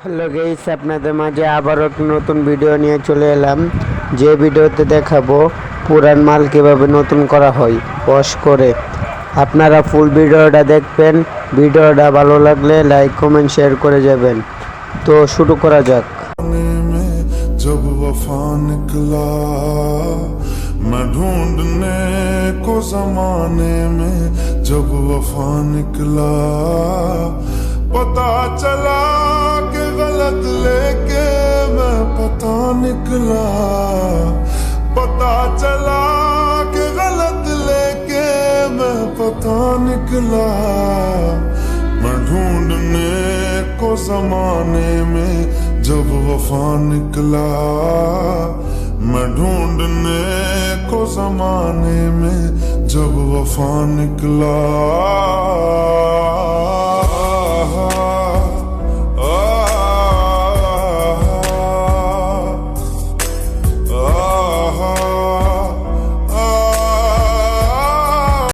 Hello guys আপনাদের মাঝে আবারও একটি নতুন ভিডিও নিয়ে চলে এলাম যে ভিডিওতে দেখাবো পুরান মাল কীভাবে নতুন করা হয় ওয়াশ করে আপনারা ফুল ভিডিওটা দেখবেন ভিডিওটা ভালো লাগলে লাইক কমেন্ট শেয়ার করে যাবেন তো শুরু করা যাক जमाने में जब वफा निकला मैं ढूंढने को जमाने में जब वफा निकला पता चला निकला। पता चला कि गलत लेके मैं पता निकला। मैं ढूँढने को जमाने में जब वफा निकला। मैं ढूँढने को जमाने में जब वफा निकला।